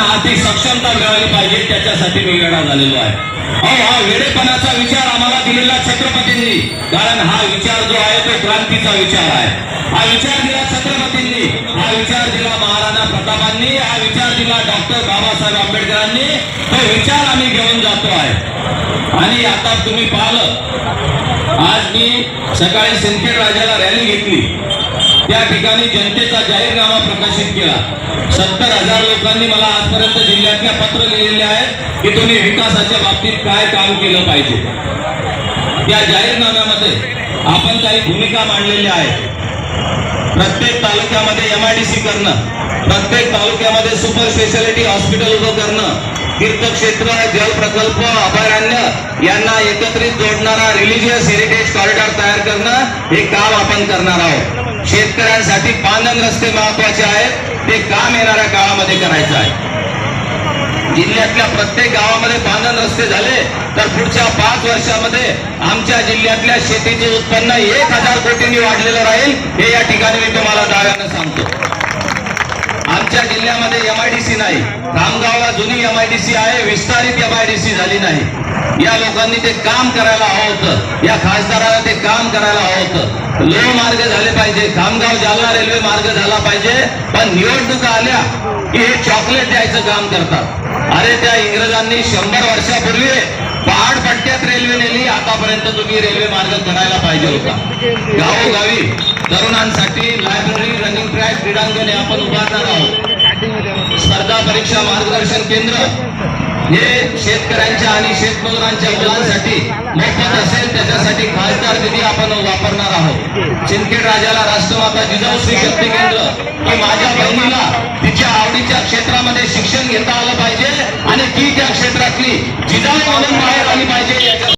आर्थिक सक्षमता मिळाली पाहिजे त्याच्यासाठी मी वेळा झालेलो आहे. अहो हा वेडेपणाचा विचार आम्हाला दिलेला छत्रपतींनी. कारण हा विचार जो आहे तो क्रांतीचा विचार आहे. हा विचार दिला छत्रपतींनी. हा विचार दिला महाराणा प्रतापांनी. हा विचार दिला डॉक्टर बाबासाहेब आंबेडकरांनी. तो विचार आम्ही घेऊन जातो आहे. आणि आता तुम्ही पाहिलं. आज मी सकाळी सिंदखेड राजाला रॅली घेतली. त्या ठिकाणी जनतेचा जाहीरनामा प्रकाशित केला. सत्तर हजार लोकांनी मला आजपर्यंत जिल्ह्यातल्या पत्र लिहिलेले आहेत की तुम्ही विकासाच्या बाबतीत काय काम केलं पाहिजे. त्या जाहीरनाम्यामध्ये आपण काही भूमिका मांडलेल्या आहेत. प्रत्येक तालुक्यामध्ये एमआयडीसी करणं प्रत्येक तालुक्यामध्ये सुपर स्पेशालिटी हॉस्पिटल उभं करणं तीर्थक्षेत्र जल प्रकल्प अभयारण्य यांना एकत्रित जोडणारा रिलिजियस हेरिटेज कॉरिडॉर तयार करणं हे काम आपण करणार आहोत. शेतकऱ्यांसाठी पांदन रस्ते महत्त्वाचे आहेत. ते काम येणाऱ्या काळामध्ये करायचं आहे. जिल्ह्यातल्या प्रत्येक गावामध्ये बांधण रस्ते झाले तर पुढच्या पाच वर्षामध्ये आमच्या जिल्ह्यातल्या शेतीचे उत्पन्न एक हजार कोटींनी वाढलेलं राहील हे या ठिकाणी मी तुम्हाला दाव्यानं सांगतो. जिल्ह्यामध्ये एम आय डी सी नाही. रामगावला जुनी एम आय डी सी आहे विस्तारित एम आय डी सी झाली नाही. या लोकांनी ते काम करायला हवं होतं. या खासदाराला ते काम करायला हवं होतं. लोह मार्ग झाले पाहिजे खामगाव जालना रेल्वे मार्ग झाला पाहिजे पण निवडणुका आल्या की हे चॉकलेट द्यायचं काम करतात. अरे त्या इंग्रजांनी शंभर वर्षापूर्वी पहाड पट्ट्यात रेल्वे नेली आतापर्यंत तुम्ही रेल्वे मार्ग करायला पाहिजे होता. गावोगावी तरुणांसाठी लायब्ररी रनिंग ट्रॅक क्रीडांगण आपण उभारणार आहोत. स्पर्धा परीक्षा मार्गदर्शन केंद्र. हे शेतकऱ्यांच्या आणि शेतमजुरांच्या मुलांसाठी मोफत असेल त्याच्यासाठी खासदार निधी आपण वापरणार आहोत. सिंदखेड राजाला राष्ट्रमाता जिजाऊ श्री शक्ती केंद्र. की माझ्या बहिणीला तिच्या आवडीच्या क्षेत्रामध्ये शिक्षण घेता आलं पाहिजे आणि ती त्या क्षेत्रातली जिजाऊ म्हणून बाहेर आली पाहिजे याच्या